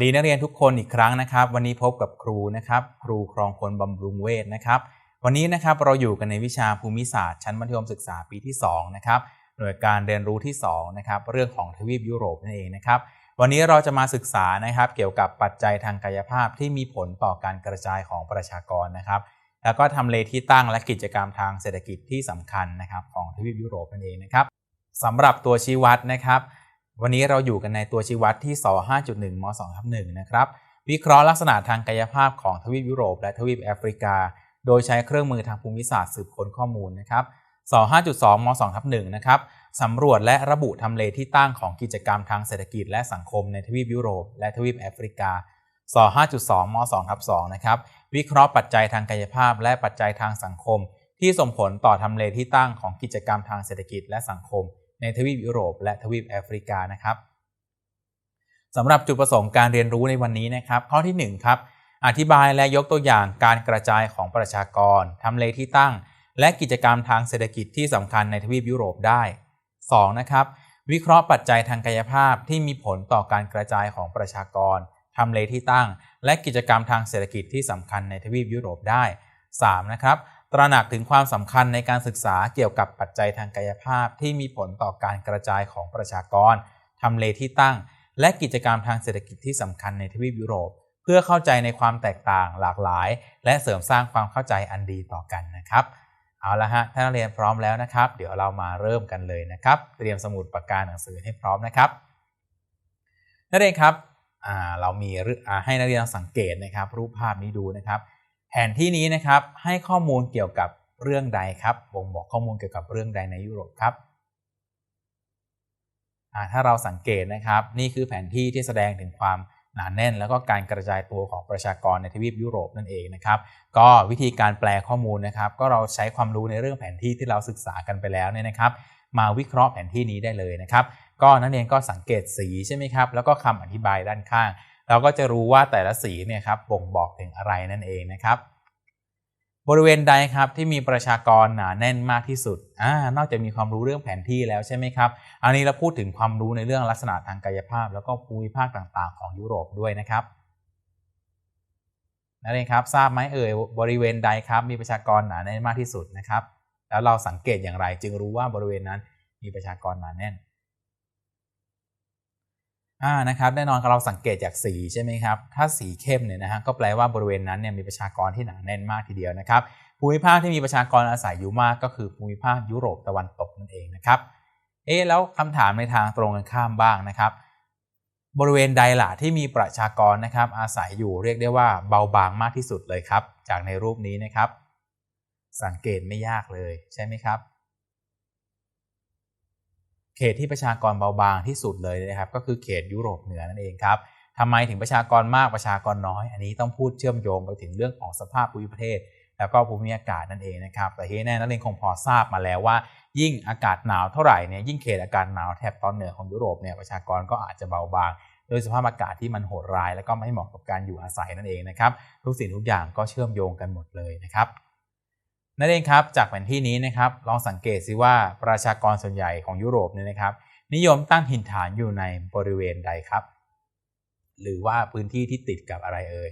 วัสดีนักเรียนทุกคนอีกครั้งนะครับ วันนี้พบกับครูนะครับ ครูครองพลบำรุงเวทนะครับ วันนี้นะครับเราอยู่กันในวิชาภูมิศาสตร์ชั้นมัธยมศึกษาปีที่2นะครับหน่วยการเรียนรู้ที่2นะครับเรื่องของทวีปยุโรปนั่นเองนะครับ วันนี้เราจะมาศึกษานะครับ เกี่ยวกับปัจจัยทางกายภาพที่มีผลต่อการกระจายของประชากรนะครับ แล้วก็ทำเลที่ตั้งและกิจกรรมทางเศรษฐกิจที่สำคัญนะครับ ของทวีปยุโรปนั่นเองนะครับสำหรับตัวชี้วัดนะครับ วันนี้เราอยู่กันในตัวชี้วัดที่ส5.1ม2ทับ1นะครับ วิเคราะห์ลักษณะทางกายภาพของทวีปยุโรป และทวีปแอฟริกา โดยใช้เครื่องมือทางภูมิศาสตร์สืบค้นข้อมูลนะครับ25.2ม2ทับ1นะครับสำรวจและระบุทำเลที่ตั้งของกิจกรรมทางเศรษฐกิจและสังคมในทวีปยุโรป และทวีปแอฟริกา25.2ม2ทับ2นะครับ วิเคราะห์ปัจจัยทางกายภาพ และปัจจัยทางสังคม ที่ส่งผลต่อทำเลที่ตั้งของกิจกรรมทางเศรษฐกิจและสังคม ในทวีปยุโรป และทวีปแอฟริกานะครับสำหรับจุดประสงค์การเรียนรู้ในวันนี้นะครับ ข้อที่1ครับอธิบายและยกตัวอย่างการกระจายของประชากรทำเลที่ตั้ง และกิจกรรมทางเศรษฐกิจที่สำคัญในทวีปยุโรปได้ 2. นะครับวิเคราะห์ปัจจัยทางกายภาพที่มีผลต่อการกระจายของประชากรทำเลที่ตั้ง และกิจกรรมทางเศรษฐกิจที่สำคัญในทวีปยุโรปได้ 3. นะครับ ตระหนักถึงความสำคัญในการศึกษาเกี่ยวกับปัจจัยทางกายภาพที่มีผลต่อการกระจายของประชากรทำเลที่ตั้ง และกิจกรรมทางเศรษฐกิจที่สำคัญในทวีปยุโรป เพื่อเข้าใจในความแตกต่างหลากหลาย และเสริมสร้างความเข้าใจอันดีต่อกันนะครับ เอาละฮะท่านนักเรียนพร้อมแล้วนะครับ เดี๋ยวเรามาเริ่มกันเลยนะครับ เตรียมสมุดปากกาหนังสือให้พร้อมนะครับนักเรียนครับเรามีให้นักเรียนสังเกตนะครับ รูปภาพนี้ดูนะครับ แผนที่นี้นะครับให้ข้อมูลเกี่ยวกับเรื่องใดครับบ่งบอกข้อมูลเกี่ยวกับเรื่องใดในยุโรปครับถ้าเราสังเกตนะครับนี่คือแผนที่ที่แสดงถึงความหนาแน่น แล้วก็การกระจายตัวของประชากรในทวีปยุโรปนั่นเองนะครับ ก็วิธีการแปลข้อมูลนะครับ ก็เราใช้ความรู้ในเรื่องแผนที่ที่เราศึกษากันไปแล้วเนี่ยนะครับ มาวิเคราะห์แผนที่นี้ได้เลยนะครับ ก็นักเรียนก็สังเกตสีใช่ไหมครับแล้วก็คำอธิบายด้านข้าง เราก็จะรู้ว่าแต่ละสีเนี่ยครับบ่งบอกถึงอะไรนั่นเองนะครับ บริเวณใดครับที่มีประชากรหนาแน่นมากที่สุดอ่านอกจากมีความรู้เรื่องแผนที่แล้วใช่ไหมครับ อันนี้เราพูดถึงความรู้ในเรื่องลักษณะทางกายภาพ แล้วก็ภูมิภาคต่างๆ ของยุโรปด้วยนะครับนั่นเองครับทราบไหมเอ่ยบริเวณใดครับ มีประชากรหนาแน่นมากที่สุดนะครับ แล้วเราสังเกตอย่างไร จึงรู้ว่าบริเวณนั้นมีประชากรหนาแน่น อ่านะครับแน่นอนเราสังเกตจากสีใช่ไหมครับ ถ้าสีเข้มเนี่ยนะฮะก็แปลว่าบริเวณนั้นเนี่ยมีประชากรที่หนาแน่นมากทีเดียวนะครับภูมิภาคที่มีประชากรอาศัยอยู่มากก็คือภูมิภาคยุโรปตะวันตกนั่นเองนะครับเอ๊แล้วคำถามในทางตรงกันข้ามบ้างนะครับ บริเวณใดล่ะที่มีประชากรนะครับ อาศัยอยู่เรียกได้ว่าเบาบางมากที่สุดเลยครับ จากในรูปนี้นะครับ สังเกตไม่ยากเลยใช่ไหมครับ เขตที่ประชากรเบาบางที่สุดเลยนะครับ ก็คือเขตยุโรปเหนือนั่นเองครับทำไมถึงประชากรมากประชากรน้อย อันนี้ต้องพูดเชื่อมโยงไปถึงเรื่องของสภาพภูมิประเทศ แล้วก็ภูมิอากาศนั่นเองนะครับแต่ที่แน่นักเรียนคงพอทราบมาแล้วว่า ยิ่งอากาศหนาวเท่าไหร่เนี่ยยิ่งเขตอากาศหนาวแถบตอนเหนือของยุโรปเนี่ยประชากรก็อาจจะเบาบางโดยสภาพอากาศที่มันโหดร้าย และก็ไม่เหมาะกับการอยู่อาศัยนั่นเองนะครับ ทุกสิ่งทุกอย่างก็เชื่อมโยงกันหมดเลยนะครับ นั่นเองครับจากแผนที่นี้นะครับลองสังเกตซิว่าประชากรส่วนใหญ่ของยุโรปเนี่ยนะครับ นิยมตั้งหินฐานอยู่ในบริเวณใดครับ หรือว่าพื้นที่ที่ติดกับอะไรเอ่ย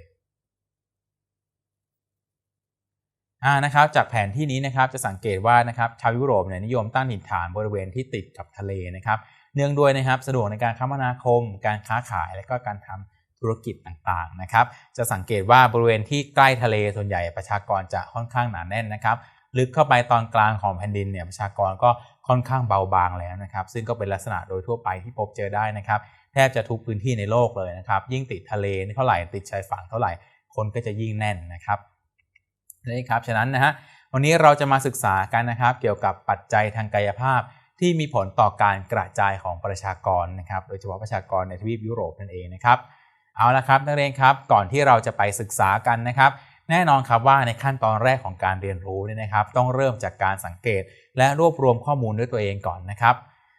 อ่านะครับจากแผนที่นี้นะครับจะสังเกตว่านะครับชาวยุโรปเนี่ยนิยมตั้งหินฐานบริเวณที่ติดกับทะเลนะครับ เนื่องด้วยนะครับสะดวกในการคมนาคม การค้าขายและก็การทำ ธุรกิจต่างๆนะครับ จะสังเกตว่าบริเวณที่ใกล้ทะเลส่วนใหญ่ประชากรจะค่อนข้างหนาแน่นนะครับ ลึกเข้าไปตอนกลางของแผ่นดินเนี่ยประชากรก็ค่อนข้างเบาบางแล้วนะครับ ซึ่งก็เป็นลักษณะโดยทั่วไปที่พบเจอได้นะครับ แทบจะทุกพื้นที่ในโลกเลยนะครับ ยิ่งติดทะเลเท่าไหร่ติดชายฝั่งเท่าไหร่คนก็จะยิ่งแน่นนะครับนี่ครับฉะนั้นนะฮะวันนี้เราจะมาศึกษากันนะครับ เกี่ยวกับปัจจัยทางกายภาพที่มีผลต่อการกระจายของประชากรนะครับ โดยเฉพาะประชากรในทวีปยุโรปนั่นเองนะครับ เอาละครับนักเรียนครับก่อนที่เราจะไปศึกษากันนะครับ แน่นอนครับว่าในขั้นตอนแรกของการเรียนรู้เนี่ยนะครับ ต้องเริ่มจากการสังเกต และรวบรวมข้อมูลด้วยตัวเองก่อนนะครับ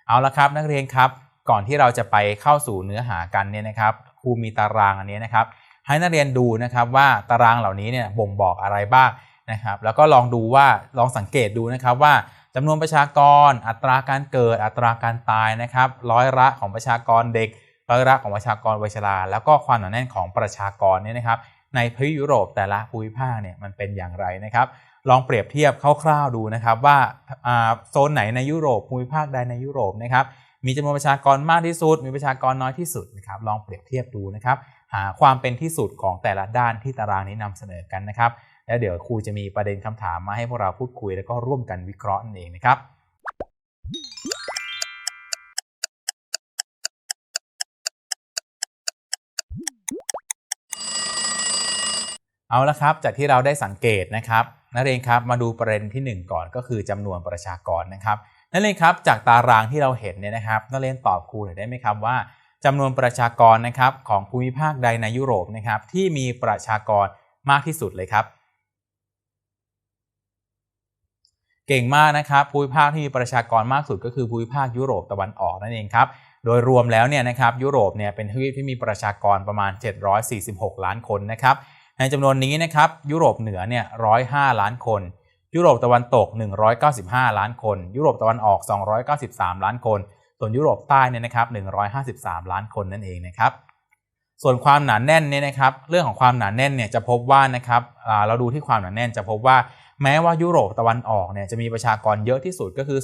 เอาละครับนักเรียนครับก่อนที่เราจะไปเข้าสู่เนื้อหากันเนี่ยนะครับครูมีตารางอันนี้นะครับ ให้นักเรียนดูนะครับว่าตารางเหล่านี้เนี่ยบ่งบอกอะไรบ้างนะครับ แล้วก็ลองดูว่าลองสังเกตดูนะครับว่าจำนวนประชากร อัตราการเกิด อัตราการตายนะครับ ร้อยละของประชากรเด็ก ร้อยละของประชากรวัยชราแล้วก็ความหนาแน่นของประชากรเนี่ยนะครับในทวีปยุโรปแต่ละภูมิภาคเนี่ยมันเป็นอย่างไรนะครับ ลองเปรียบเทียบคร่าวๆดูนะครับว่าโซนไหนในยุโรปภูมิภาคใดในยุโรปนะครับมีจำนวนประชากรมากที่สุด มีประชากรน้อยที่สุดนะครับลองเปรียบเทียบดูนะครับหาความเป็นที่สุดของแต่ละด้านที่ตารางนี้นำเสนอกันนะครับ แล้วเดี๋ยวครูจะมีประเด็นคำถามมาให้พวกเราพูดคุย แล้วก็ร่วมกันวิเคราะห์นั่นเองนะครับ เอาละครับ จากที่เราได้สังเกตนะครับนักเรียนครับมาดูประเด็นที่ 1 ก่อนก็คือจำนวนประชากรนะครับนักเรียนครับจากตารางที่เราเห็นเนี่ยนะครับนักเรียนตอบครูหน่อยได้ไหมครับว่าจำนวนประชากรนะครับของภูมิภาคใดในยุโรปนะครับที่มีประชากรมากที่สุดเลยครับ เก่งมากนะครับภูมิภาคที่มีประชากรมากสุดก็คือภูมิภาคยุโรปตะวันออกนั่นเองครับโดยรวมแล้วเนี่ยนะครับยุโรปเนี่ยเป็นทวีปที่มีประชากรประมาณ 746 ล้านคนนะครับ ในจำนวนนี้นะครับยุโรปเหนือเนี่ย105 ล้านคน ยุโรปตะวันตก 195 ล้านคน ยุโรปตะวันออก 293 ล้านคน ส่วนยุโรปใต้เนี่ยนะครับ153 ล้านคนนั่นเองนะครับส่วนความหนาแน่นเนี่ยนะครับเรื่องของความหนาแน่นเนี่ยจะพบว่านะครับเราดูที่ความหนาแน่นจะพบว่าแม้ว่ายุโรปตะวันออกเนี่ยจะมีประชากรเยอะที่สุดก็คือ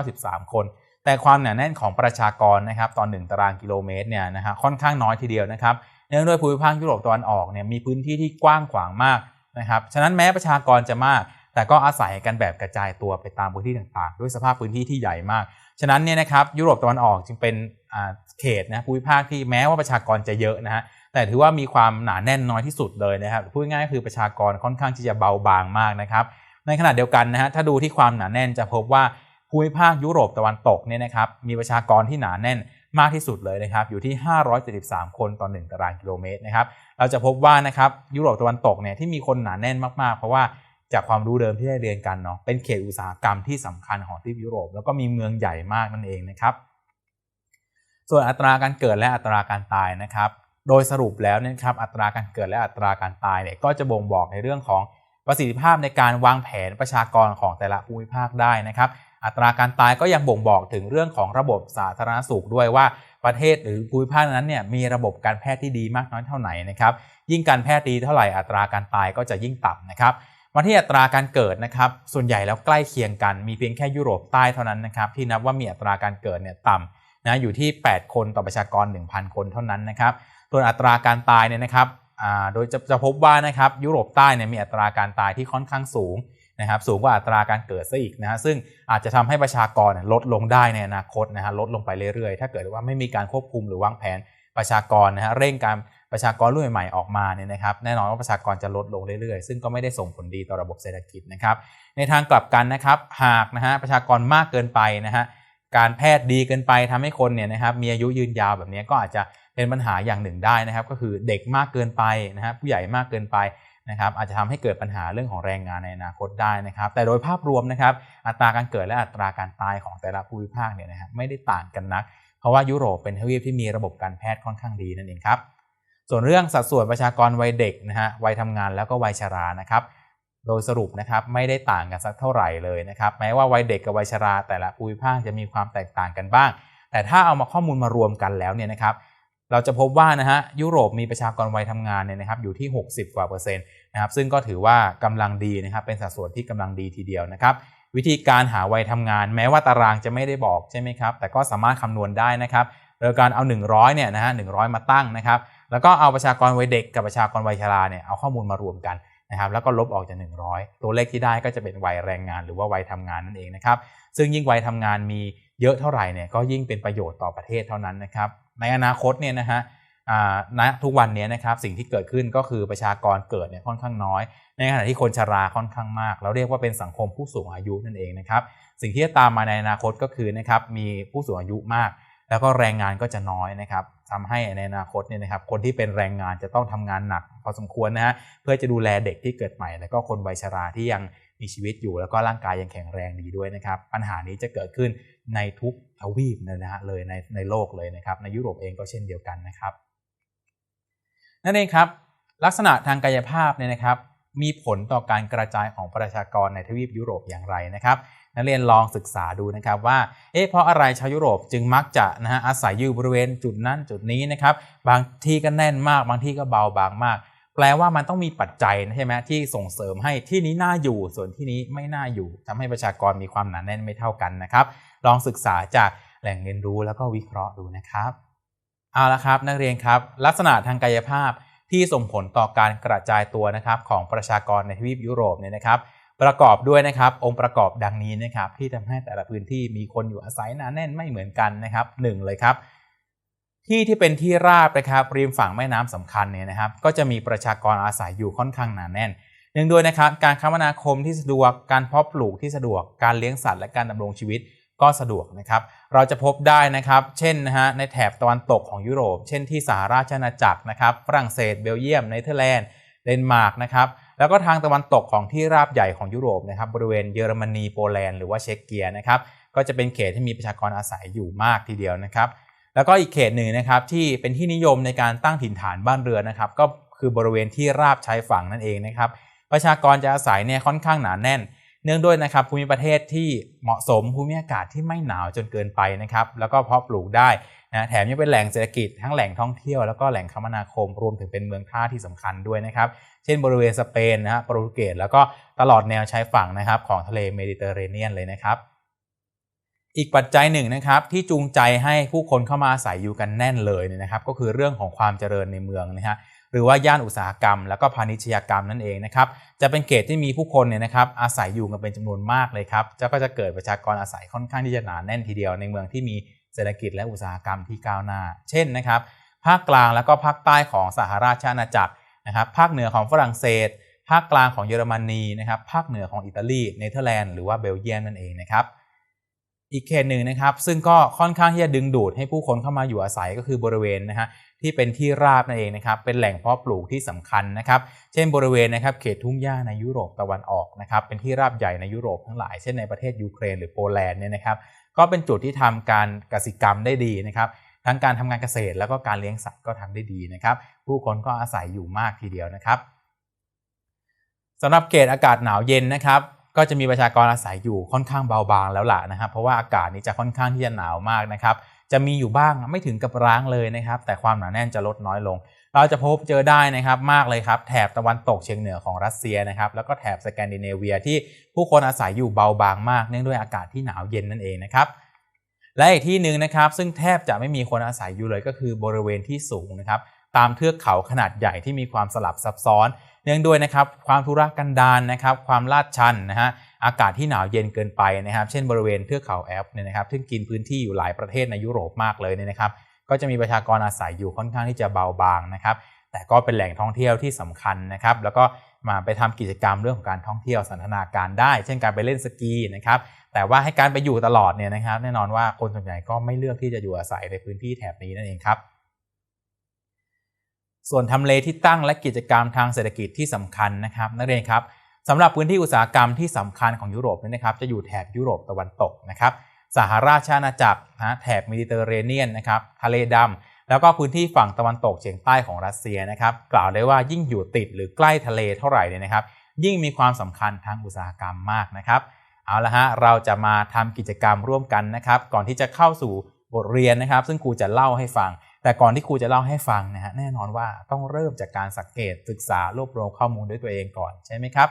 293 คน แต่ความหนาแน่นของประชากรนะครับตอน 1 ตารางกิโลเมตรเนี่ยนะฮะค่อนข้างน้อยทีเดียวนะครับ เนื่องด้วยภูมิภาคยุโรปตะวันออกเนี่ยมีพื้นที่ที่กว้างขวางมากนะครับ ฉะนั้นแม้ประชากรจะมาก แต่ก็อาศัยกันแบบกระจายตัวไปตามพื้นที่ต่างๆ ด้วยสภาพพื้นที่ที่ใหญ่มาก ฉะนั้นเนี่ยนะครับยุโรปตะวันออกจึงเป็นเขตนะภูมิภาคที่แม้ว่าประชากรจะเยอะนะฮะแต่ถือว่ามีความหนาแน่นน้อยที่สุดเลยนะครับพูดง่ายๆคือประชากรค่อนข้างที่จะเบาบางมากนะครับในขณะเดียวกันนะฮะถ้าดูที่ความหนาแน่นจะพบว่าภูมิภาคยุโรปตะวันตกเนี่ยนะครับมีประชากรที่หนาแน่น มากที่สุดเลยนะครับอยู่ที่ 573 คนต่อ 1 ตารางกิโลเมตรนะครับเราจะพบว่านะครับยุโรปตะวันตกเนี่ยที่มีคนหนาแน่นมากๆ เพราะว่าจากความรู้เดิมที่ได้เรียนกันเนาะเป็นเขตอุตสาหกรรมที่สำคัญของที่ยุโรป แล้วก็มีเมืองใหญ่มากนั่นเองนะครับส่วนอัตราการเกิดและอัตราการตายนะครับโดยสรุปแล้วนะครับอัตราการเกิดและอัตราการตายเนี่ยก็จะบ่งบอกในเรื่องของประสิทธิภาพในการวางแผนประชากรของแต่ละภูมิภาคได้นะครับ อัตราการตายก็ยังบ่งบอกถึงเรื่องของระบบสาธารณสุขด้วยว่าประเทศหรือภูมิภาคนั้นเนี่ยมีระบบการแพทย์ที่ดีมากน้อยเท่าไหร่นะครับ ยิ่งการแพทย์ดีเท่าไหร่อัตราการตายก็จะยิ่งต่ำนะครับมาที่อัตราการเกิดนะครับ ส่วนใหญ่แล้วใกล้เคียงกัน มีเพียงแค่ยุโรปใต้เท่านั้นนะครับที่นับว่ามีอัตราการเกิดเนี่ยต่ำนะอยู่ที่ 8 คนต่อประชากร 1,000 คนเท่านั้นนะครับส่วนอัตราการตายเนี่ยนะครับโดยจะจะพบว่านะครับยุโรปใต้เนี่ยมีอัตราการตายที่ค่อนข้างสูง นะครับสูงกว่าอัตราการเกิดซะอีกนะฮะซึ่งอาจจะทำให้ประชากรลดลงได้ในอนาคตนะฮะลดลงไปเรื่อยๆ ถ้าเกิดว่าไม่มีการควบคุมหรือวางแผนประชากรนะฮะเร่งการประชากรรุ่นใหม่ๆออกมาเนี่ยนะครับแน่นอนว่าประชากรจะลดลงเรื่อยๆ ซึ่งก็ไม่ได้ส่งผลดีต่อระบบเศรษฐกิจนะครับในทางกลับกันนะครับหากนะฮะประชากรมากเกินไปนะฮะการแพทย์ดีเกินไปทำให้คนเนี่ยนะครับมีอายุยืนยาวแบบนี้ก็อาจจะเป็นปัญหาอย่างหนึ่งได้นะครับ ก็คือเด็กมากเกินไปนะฮะผู้ใหญ่มากเกินไป นะครับอาจจะทำให้เกิดปัญหาเรื่องของแรงงานในอนาคตได้นะครับ แต่โดยภาพรวมนะครับ อัตราการเกิดและอัตราการตายของแต่ละภูมิภาคเนี่ยนะฮะไม่ได้ต่างกันนัก เพราะว่ายุโรปเป็นทวีปที่มีระบบการแพทย์ค่อนข้างดีนั่นเองครับส่วนเรื่องสัดส่วนประชากรวัยเด็กนะฮะวัยทำงานแล้วก็วัยชรานะครับ โดยสรุปนะครับไม่ได้ต่างกันสักเท่าไหร่เลยนะครับ แม้ว่าวัยเด็กกับวัยชรา แต่ละภูมิภาคจะมีความแตกต่างกันบ้าง แต่ถ้าเอามาข้อมูลมารวมกันแล้วเนี่ยนะครับ เราจะพบว่านะฮะยุโรปมีประชากรวัยทำงานเนี่ยนะครับอยู่ที่ 60 กว่าเปอร์เซ็นต์นะครับซึ่งก็ถือว่ากำลังดีนะครับเป็นสัดส่วนที่กำลังดีทีเดียวนะครับวิธีการหาวัยทำงาน แม้ว่าตารางจะไม่ได้บอกใช่ไหมครับแต่ก็สามารถคำนวณได้นะครับโดยการเอา 100เนี่ยนะฮะหนึ่มาตั้งนะครับแล้วก็เอาประชากรวัยเด็กกับประชากรวัยชราเนี่ยเอาข้อมูลมารวมกันนะครับแล้วก็ลบออกจาก 100 ตัวเลขที่ได้ก็จะเป็นวัยแรงงานหรือว่าวัยทำงานนั่นเองนะครับซึ่งยิ่งวัยทำงานมีเยอะเท่าไหร่เนี่ยก็ยิ่งเป็นประโยชน์ต่อประเทศเท่านั้นนะครับ ในอนาคตเนี่ยนะฮะณทุกวันนี้นะครับสิ่งที่เกิดขึ้นก็คือประชากรเกิดเนี่ยค่อนข้างน้อย ในขณะที่คนชราค่อนข้างมาก เราเรียกว่าเป็นสังคมผู้สูงอายุนั่นเองนะครับสิ่งที่จะตามมาในอนาคตก็คือนะครับมีผู้สูงอายุมาก แล้วก็แรงงานก็จะน้อยนะครับทำให้ในอนาคตเนี่ยนะครับคนที่เป็นแรงงานจะต้องทำงานหนักพอสมควรนะฮะเพื่อจะดูแลเด็กที่เกิดใหม่ แล้วก็คนวัยชราที่ยัง มีชีวิตอยู่แล้วก็ร่างกายยังแข็งแรงดีด้วยนะครับ ปัญหานี้จะเกิดขึ้นในทุกทวีปนะฮะเลยในในโลกเลยนะครับ ในยุโรปเองก็เช่นเดียวกันนะครับ นั่นเองครับ ลักษณะทางกายภาพเนี่ยนะครับ มีผลต่อการกระจายของประชากรในทวีปยุโรปอย่างไรนะครับนักเรียนลองศึกษาดูนะครับว่า เอ๊ะ เพราะอะไรชาวยุโรปจึงมักจะนะฮะอาศัยอยู่บริเวณจุดนั้นจุดนี้นะครับ บางที่ก็แน่นมาก บางที่ก็เบาบางมาก แปลว่ามันต้องมีปัจจัยใช่ไหมที่ส่งเสริมให้ที่นี้น่าอยู่ ส่วนที่นี้ไม่น่าอยู่ทำให้ประชากรมีความหนาแน่นไม่เท่ากันนะครับ ลองศึกษาจากแหล่งเรียนรู้แล้วก็วิเคราะห์ดูนะครับเอาละครับ นักเรียนครับ ลักษณะทางกายภาพที่ส่งผลต่อการกระจายตัวนะครับของประชากรในทวีปยุโรปเนี่ยนะครับ ประกอบด้วยนะครับ องค์ประกอบดังนี้นะครับ ที่ทำให้แต่ละพื้นที่มีคนอยู่อาศัยหนาแน่นไม่เหมือนกันนะครับหนึ่งเลยครับ ที่ที่เป็นที่ราบนะครับริมฝั่งแม่น้ำสำคัญเนี่ยนะครับ ก็จะมีประชากรอาศัยอยู่ค่อนข้างหนาแน่นเนื่องด้วยนะครับการคมนาคมที่สะดวกการเพาะปลูกที่สะดวกการเลี้ยงสัตว์และการดำรงชีวิตก็สะดวกนะครับ เราจะพบได้นะครับ เช่นนะฮะในแถบตะวันตกของยุโรป เช่นที่สหราชอาณาจักรนะครับ ฝรั่งเศสเบลเยียมเนเธอร์แลนด์เดนมาร์กนะครับแล้วก็ทางตะวันตกของที่ราบใหญ่ของยุโรปนะครับบริเวณเยอรมนีโปแลนด์หรือว่าเช็กเกียนะครับก็จะเป็นเขตที่มีประชากรอาศัยอยู่มากทีเดียวนะครับ แล้วก็อีกเขตหนึ่งนะครับที่เป็นที่นิยมในการตั้งถิ่นฐานบ้านเรือนนะครับ ก็คือบริเวณที่ราบชายฝั่งนั่นเองนะครับ ประชากรจะอาศัยเนี่ยค่อนข้างหนาแน่น เนื่องด้วยนะครับภูมิประเทศที่เหมาะสมภูมิอากาศที่ไม่หนาวจนเกินไปนะครับ แล้วก็เพาะปลูกได้นะแถมยังเป็นแหล่งเศรษฐกิจทั้งแหล่งท่องเที่ยวแล้วก็แหล่งคมนาคมรวมถึงเป็นเมืองท่าที่สำคัญด้วยนะครับ เช่นบริเวณสเปนนะฮะโปรตุเกสแล้วก็ตลอดแนวชายฝั่งนะครับของทะเลเมดิเตอร์เรเนียนเลยนะครับ อีกปัจจัยหนึ่งนะครับที่จูงใจให้ผู้คนเข้ามาอาศัยอยู่กันแน่นเลยเนี่ยนะครับ ก็คือเรื่องของความเจริญในเมืองนะฮะหรือว่าย่านอุตสาหกรรม แล้วก็พาณิชยกรรมนั่นเองนะครับจะเป็นเขตที่มีผู้คนเนี่ยนะครับอาศัยอยู่กันเป็นจำนวนมากเลยครับจะก็จะเกิดประชากรอาศัยค่อนข้างที่จะหนาแน่นทีเดียวในเมืองที่มีเศรษฐกิจและอุตสาหกรรมที่ก้าวหน้า เช่นนะครับภาคกลางแล้วก็ภาคใต้ของสหราชอาณาจักรนะครับภาคเหนือของฝรั่งเศส ภาคกลางของเยอรมนีนะครับภาคเหนือของอิตาลีเนเธอร์แลนด์หรือว่าเบลเยียมนั่นเองนะครับ อีกเขตหนึ่งนะครับ ซึ่งก็ค่อนข้างที่จะดึงดูดให้ผู้คนเข้ามาอยู่อาศัยก็คือบริเวณนะฮะที่เป็นที่ราบนั่นเองนะครับเป็นแหล่งเพาะปลูกที่สำคัญนะครับเช่นบริเวณนะครับเขตทุ่งหญ้าในยุโรปตะวันออกนะครับเป็นที่ราบใหญ่ในยุโรปทั้งหลายเช่นในประเทศยูเครนหรือโปแลนด์เนี่ยนะครับก็เป็นจุดที่ทำการกสิกรรมได้ดีนะครับทั้งการทำงานเกษตรแล้วก็การเลี้ยงสัตว์ก็ทำได้ดีนะครับผู้คนก็อาศัยอยู่มากทีเดียวนะครับสำหรับเขตอากาศหนาวเย็นนะครับ ก็จะมีประชากรอาศัยอยู่ค่อนข้างเบาบางแล้วล่ะนะครับเพราะว่าอากาศนี้จะค่อนข้างที่จะหนาวมากนะครับจะมีอยู่บ้างไม่ถึงกับร้างเลยนะครับ แต่ความหนาแน่นจะลดน้อยลง เราจะพบเจอได้นะครับมากเลยครับ แถบตะวันตกเฉียงเหนือของรัสเซียนะครับแล้วก็แถบสแกนดิเนเวียที่ผู้คนอาศัยอยู่เบาบางมาก เนื่องด้วยอากาศที่หนาวเย็นนั่นเองนะครับและอีกที่หนึ่งนะครับซึ่งแทบจะไม่มีคนอาศัยอยู่เลยก็คือบริเวณที่สูงนะครับตามเทือกเขาขนาดใหญ่ที่มีความสลับซับซ้อน นื่องด้วยนะครับความทุรกันดารนะครับความลาดชันนะฮะอากาศที่หนาวเย็นเกินไปนะครับ เช่นบริเวณเทือกเขาแอลป์เนี่ยนะครับซึ่งกินพื้นที่อยู่หลายประเทศในยุโรปมากเลยเนี่ยนะครับ ก็จะมีประชากรอาศัยอยู่ค่อนข้างที่จะเบาบางนะครับ แต่ก็เป็นแหล่งท่องเที่ยวที่สำคัญนะครับ แล้วก็มาไปทำกิจกรรมเรื่องของการท่องเที่ยวสันทนาการได้ เช่นการไปเล่นสกีนะครับ แต่ว่าให้การไปอยู่ตลอดเนี่ยนะครับ แน่นอนว่าคนส่วนใหญ่ก็ไม่เลือกที่จะอยู่อาศัยในพื้นที่แถบนี้นั่นเองครับ ส่วนทำเลที่ตั้งและกิจกรรมทางเศรษฐกิจที่สำคัญนะครับนักเรียนครับสำหรับพื้นที่อุตสาหกรรมที่สำคัญของยุโรปนี่นะครับจะอยู่แถบยุโรปตะวันตกนะครับสหราชอาณาจักรนะแถบเมดิเตอร์เรเนียนนะครับทะเลดำแล้วก็พื้นที่ฝั่งตะวันตกเฉียงใต้ของรัสเซียนะครับกล่าวได้ว่ายิ่งอยู่ติดหรือใกล้ทะเลเท่าไหร่เนี่ยนะครับ ยิ่งมีความสำคัญทางอุตสาหกรรมมากนะครับเอาละฮะเราจะมาทำกิจกรรมร่วมกันนะครับ ก่อนที่จะเข้าสู่บทเรียนนะครับ ซึ่งครูจะเล่าให้ฟัง แต่ก่อนที่ครูจะเล่าให้ฟังนะฮะแน่นอนว่าต้องเริ่มจากการสังเกตศึกษารวบรวมข้อมูลด้วยตัวเองก่อนใช่ไหมครับ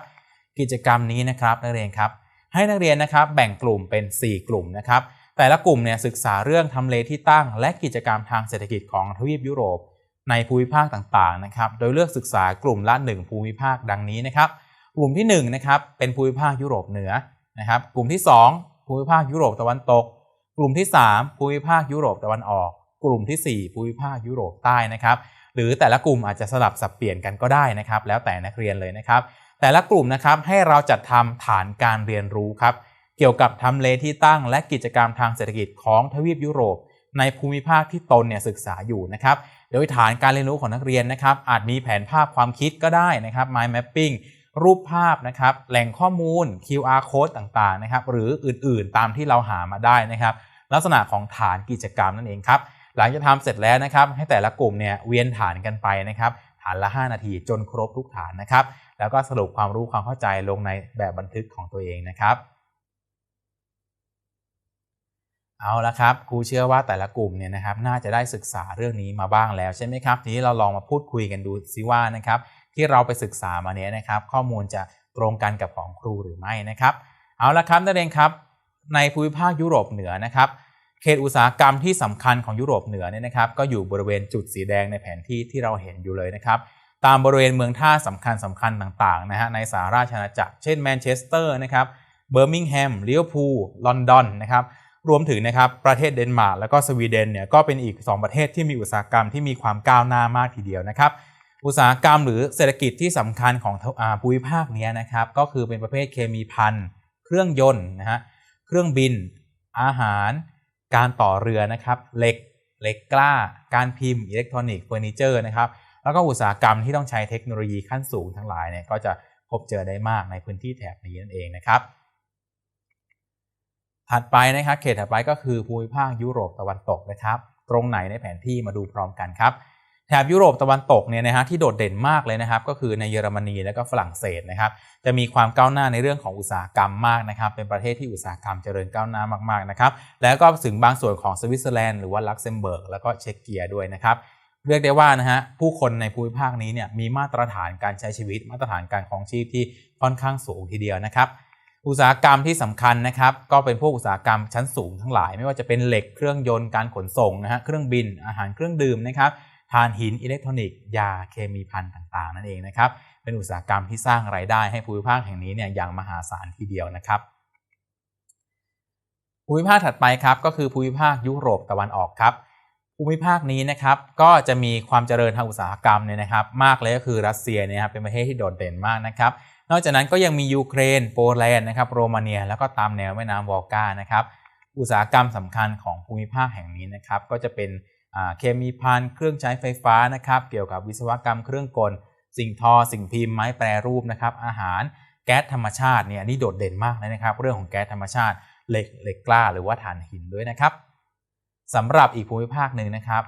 กิจกรรมนี้นะครับนักเรียนครับ ให้นักเรียนนะครับแบ่งกลุ่มเป็น 4 กลุ่มนะครับแต่ละกลุ่มเนี่ยศึกษาเรื่องทำเลที่ตั้ง และกิจกรรมทางเศรษฐกิจของทวีปยุโรป ในภูมิภาคต่างๆนะครับโดยเลือกศึกษากลุ่มละ 1 ภูมิภาคดังนี้นะครับกลุ่มที่1นะครับเป็นภูมิภาคยุโรปเหนือนะครับกลุ่มที่ 2 ภูมิภาคยุโรปตะวันตก กลุ่มที่ 3 ภูมิภาคยุโรปตะวันออก กลุ่มทีสี่ 4 ภูมิภาคยุโรปใต้นะครับหรือแต่ละกลุ่มอาจจะสลับสับเปลี่ยนกันก็ได้นะครับ แล้วแต่นักเรียนเลยนะครับ แต่ละกลุ่มนะครับให้เราจัดทำฐานการเรียนรู้ครับเกี่ยวกับทำเลที่ตั้งและกิจกรรมทางเศรษฐกิจของทวีปยุโรป ในภูมิภาคที่ตนเนี่ยศึกษาอยู่นะครับโดยฐานการเรียนรู้ของนักเรียนนะครับ อาจมีแผนภาพความคิดก็ได้นะครับ mind mapping รูปภาพนะครับ แหล่งข้อมูล QR code ต่างๆนะครับ หรืออื่นๆตามที่เราหามาได้นะครับ ลักษณะของฐานกิจกรรมนั่นเองครับ หลังจากทำเสร็จแล้วนะครับให้แต่ละกลุ่มเนี่ยเวียนฐานกันไปนะครับฐานละ 5 นาทีจนครบทุกฐานนะครับ แล้วก็สรุปความรู้ความเข้าใจลงในแบบบันทึกของตัวเองนะครับ เอาละครับครูเชื่อว่าแต่ละกลุ่มเนี่ยนะครับน่าจะได้ศึกษาเรื่องนี้มาบ้างแล้วใช่ไหมครับทีนี้เราลองมาพูดคุยกันดูซิว่านะครับที่เราไปศึกษามาเนี้ยนะครับ ข้อมูลจะตรงกันกับของครูหรือไม่นะครับ เอาละครับนักเรียนครับ ในภูมิภาคยุโรปเหนือนะครับ เขตอุตสาหกรรมที่สำคัญของยุโรปเหนือเนี่ยนะครับก็อยู่บริเวณจุดสีแดงในแผนที่ที่เราเห็นอยู่เลยนะครับตามบริเวณเมืองท่าสำคัญสำคัญต่างๆนะฮะในสหราชอาณาจักรเช่นแมนเชสเตอร์นะครับเบอร์มิงแฮมลิเวอร์พูลลอนดอนนะครับรวมถึงนะครับประเทศเดนมาร์กแล้วก็สวีเดนเนี่ยก็เป็นอีก 2 ประเทศที่มีอุตสาหกรรมที่มีความก้าวหน้ามากทีเดียวนะครับอุตสาหกรรมหรือเศรษฐกิจที่สำคัญของภูมิภาคนี้นะครับก็คือเป็นประเภทเคมีพันเครื่องยนต์นะฮะเครื่องบิน อาหาร การต่อเรือนะครับเหล็กเหล็กกล้า การพิมพ์อิเล็กทรอนิกส์เฟอร์นิเจอร์นะครับแล้วก็อุตสาหกรรมที่ต้องใช้เทคโนโลยีขั้นสูงทั้งหลายเนี่ยก็จะพบเจอได้มากในพื้นที่แถบนี้นั่นเองนะครับ ถัดไปนะครับเขตถัดไปก็คือภูมิภาคยุโรปตะวันตกนะครับ ตรงไหนในแผนที่มาดูพร้อมกันครับ แถบยุโรปตะวันตกเนี่ยนะฮะที่โดดเด่นมากเลยนะครับก็คือในเยอรมนีและก็ฝรั่งเศสนะครับจะมีความก้าวหน้าในเรื่องของอุตสาหกรรมมากนะครับเป็นประเทศที่อุตสาหกรรมเจริญก้าวหน้ามากๆนะครับแล้วก็ถึงบางส่วนของสวิตเซอร์แลนด์หรือว่าลักเซมเบิร์กแล้วก็เช็กเกียด้วยนะครับเรียกได้ว่านะฮะผู้คนในภูมิภาคนี้เนี่ยมีมาตรฐานการใช้ชีวิต มาตรฐานการครองชีพที่ค่อนข้างสูงทีเดียวนะครับอุตสาหกรรมที่สำคัญนะครับก็เป็นพวกอุตสาหกรรมชั้นสูงทั้งหลาย ไม่ว่าจะเป็นเหล็กเครื่องยนต์การขนส่งนะฮะเครื่องบินอาหารเครื่องดื่มนะครับ ถ่านหินอิเล็กทรอนิกส์ยาเคมีพันต่างๆ นั่นเองนะครับเป็นอุตสาหกรรมที่สร้างไรายได้ให้ภูมิภาคแห่งนี้เนี่ยอย่างมหาศาลทีเดียวนะครับภูมิภาคถัดไปครับก็คือภูมิภาคยุโรปตะวันออกครับภูมิภาคนี้นะครับก็จะมีความเจริญทางอุตสาหกรรมเนี่ยนะครับ มากเลยก็คือรัสเซียเนี่ยครับเป็นประเทศที่โดดเด่นมากนะครับ นอกจากนั้นก็ยังมียูเครน โปแลนด์นะครับโรมาเนีย แล้วก็ตามแนวแม่น้ำวอลกานะครับอุตสาหกรรมสำคัญของภูมิภาคแห่งนี้นะครับ ก็จะเป็น เคมีพันเครื่องใช้ไฟฟ้านะครับ เกี่ยวกับวิศวกรรมเครื่องกล สิ่งทอ สิ่งพิมพ์ไม้แปรรูปนะครับ อาหารแก๊สธรรมชาติเนี่ยนี่โดดเด่นมากเลยนะครับ เรื่องของแก๊สธรรมชาติเหล็กเหล็กกล้า หรือว่าถ่านหินด้วยนะครับสำหรับอีกภูมิภาคหนึ่งนะครับ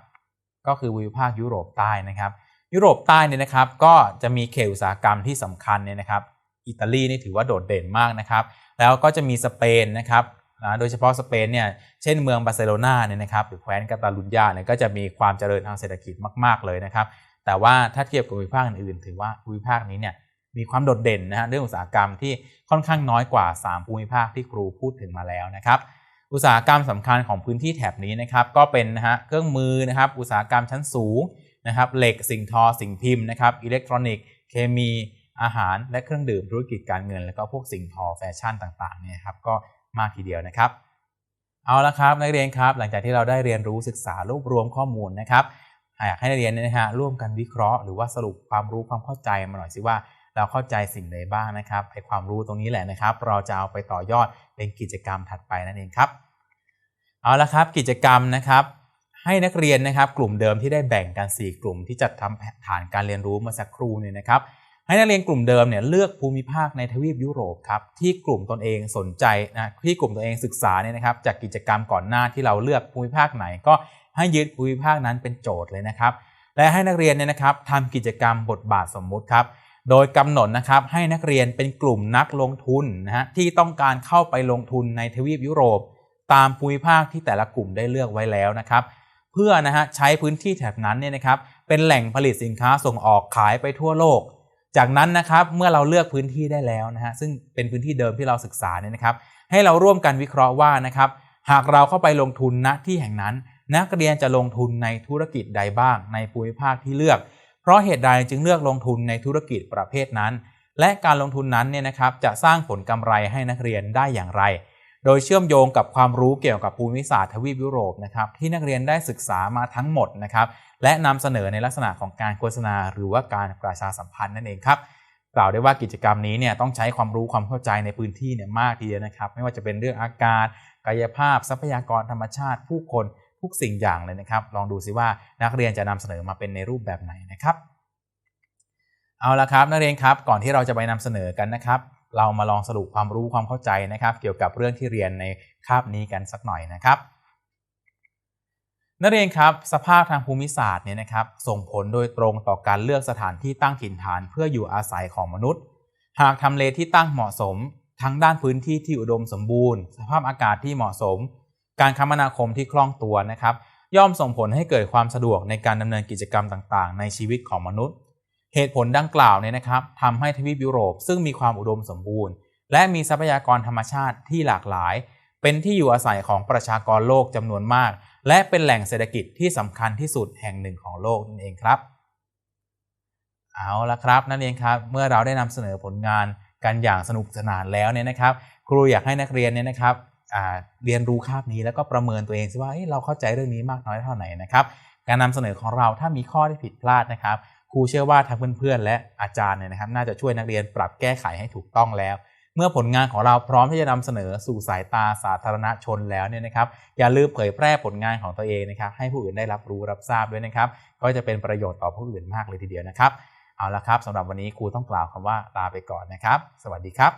ก็คือภูมิภาคยุโรปใต้นะครับ ยุโรปใต้เนี่ยนะครับ ก็จะมีเขตอุตสาหกรรมที่สำคัญเนี่ยนะครับ อิตาลีนี่ถือว่าโดดเด่นมากนะครับ แล้วก็จะมีสเปนนะครับ นะโดยเฉพาะสเปนเนี่ยเช่นเมืองบาร์เซโลนาเนี่ยนะครับหรือแคว้นกาตาลุญญาเนี่ยก็จะมีความเจริญทางเศรษฐกิจมาก ๆ เลยนะครับ แต่ว่าถ้าเทียบกับภูมิภาคอื่นๆถือว่าภูมิภาคนี้เนี่ยมีความโดดเด่นนะฮะเรื่องอุตสาหกรรมที่ค่อนข้างน้อยกว่า 3 ภูมิภาคที่ครูพูดถึงมาแล้วนะครับอุตสาหกรรมสำคัญของพื้นที่แถบนี้นะครับก็เป็นนะฮะเครื่องมือนะครับอุตสาหกรรมชั้นสูงนะครับเหล็กสิ่งทอสิ่งพิมพ์นะครับอิเล็กทรอนิกส์เคมีอาหารและเครื่องดื่มธุรกิจการเงิน แล้วก็พวกสิ่งทอแฟชั่นต่างๆเนี่ยครับก็ มากทีเดียวนะครับ เอาละครับนักเรียนครับ หลังจากที่เราได้เรียนรู้ศึกษารวบรวมข้อมูลนะครับอยากให้นักเรียนเนี่ยนะฮะร่วมกันวิเคราะห์หรือว่าสรุปความรู้ความเข้าใจมาหน่อยสิว่าเราเข้าใจสิ่งใดบ้างนะครับไอความรู้ตรงนี้แหละนะครับ เราจะเอาไปต่อยอดเป็นกิจกรรมถัดไปนั่นเองครับเอาละครับกิจกรรมนะครับ ให้นักเรียนนะครับ กลุ่มเดิมที่ได้แบ่งกัน 4 กลุ่มที่จัดทำฐานการเรียนรู้มื่อสักครู่เนี่ยนะครับ ให้นักเรียนกลุ่มเดิมเนี่ยเลือกภูมิภาคในทวีปยุโรปครับที่กลุ่มตนเองสนใจนะที่กลุ่มตัวเองศึกษาเนี่ยนะครับจากกิจกรรมก่อนหน้าที่เราเลือกภูมิภาคไหน ก็ให้ยึดภูมิภาคนั้นเป็นโจทย์เลยนะครับและให้นักเรียนเนี่ยนะครับทำกิจกรรมบทบาทสมมุติครับโดยกำหนดนะครับให้นักเรียนเป็นกลุ่มนักลงทุนนะฮะที่ต้องการเข้าไปลงทุนในทวีปยุโรป ตามภูมิภาคที่แต่ละกลุ่มได้เลือกไว้แล้วนะครับเพื่อนะฮะใช้พื้นที่แถบนั้นเนี่ยนะครับเป็นแหล่งผลิตสินค้าส่งออกขายไปทั่วโลก จากนั้นนะครับเมื่อเราเลือกพื้นที่ได้แล้วนะฮะซึ่งเป็นพื้นที่เดิมที่เราศึกษาเนี่ยนะครับ ให้เราร่วมกันวิเคราะห์ว่านะครับหากเราเข้าไปลงทุนณที่แห่งนั้น นักเรียนจะลงทุนในธุรกิจใดบ้าง ในภูมิภาคที่เลือก เพราะเหตุใดจึงเลือกลงทุนในธุรกิจประเภทนั้น และการลงทุนนั้นเนี่ยนะครับจะสร้างผลกำไรให้นักเรียนได้อย่างไร โดยเชื่อมโยงกับความรู้เกี่ยวกับภูมิศาสตร์ทวีปยุโรปนะครับที่นักเรียนได้ศึกษามาทั้งหมดนะครับและนำเสนอในลักษณะของการโฆษณา หรือว่าการประชาสัมพันธ์นั่นเองครับกล่าวได้ว่ากิจกรรมนี้เนี่ยต้องใช้ความรู้ความเข้าใจในพื้นที่เนี่ยมากทีเดียวนะครับ ไม่ว่าจะเป็นเรื่องอากาศกายภาพ ทรัพยากรธรรมชาติ ผู้คนทุกสิ่งอย่างเลยนะครับ ลองดูซิว่านักเรียนจะนำเสนอมาเป็นในรูปแบบไหนนะครับ เอาละครับนักเรียนครับก่อนที่เราจะไปนำเสนอกันนะครับ เรามาลองสรุปความรู้ความเข้าใจนะครับ เกี่ยวกับเรื่องที่เรียนในคาบนี้กันสักหน่อยนะครับ นักเรียนครับสภาพทางภูมิศาสตร์เนี่ยนะครับ ส่งผลโดยตรงต่อการเลือกสถานที่ตั้งถิ่นฐานเพื่ออยู่อาศัยของมนุษย์ หากทำเลที่ตั้งเหมาะสม ทั้งด้านพื้นที่ที่อุดมสมบูรณ์ สภาพอากาศที่เหมาะสม การคมนาคมที่คล่องตัวนะครับ ย่อมส่งผลให้เกิดความสะดวกในการดำเนินกิจกรรมต่าง ๆ ในชีวิตของมนุษย์ เหตุผลดังกล่าวเนี่ยนะครับทำให้ทวีปยุโรป ซึ่งมีความอุดมสมบูรณ์ และมีทรัพยากรธรรมชาติที่หลากหลาย เป็นที่อยู่อาศัยของประชากรโลกจำนวนมาก และเป็นแหล่งเศรษฐกิจที่สำคัญที่สุดแห่งหนึ่งของโลกนั่นเองครับ เอาละครับนั่นเองครับ เมื่อเราได้นำเสนอผลงานกันอย่างสนุกสนานแล้วเนี่ยนะครับ ครูอยากให้นักเรียนเนี่ยนะครับเรียนรู้คาบนี้แล้วก็ประเมินตัวเองสิว่าเอ้ยเราเข้าใจเรื่องนี้มากน้อยเท่าไหร่นะครับ การนำเสนอของเราถ้ามีข้อที่ผิดพลาดนะครับ ครูเชื่อว่าทั้งเพื่อนๆและอาจารย์เนี่ยนะครับ น่าจะช่วยนักเรียนปรับแก้ไขให้ถูกต้องแล้ว เมื่อผลงานของเราพร้อมที่จะนำเสนอสู่สายตาสาธารณชนแล้วเนี่ยนะครับ อย่าลืมเผยแพร่ผลงานของตัวเองนะครับ ให้ผู้อื่นได้รับรู้รับทราบด้วยนะครับ ก็จะเป็นประโยชน์ต่อผู้อื่นมากเลยทีเดียวนะครับเอาละครับสำหรับวันนี้ครูต้องกล่าวคำว่าลาไปก่อนนะครับ สวัสดีครับ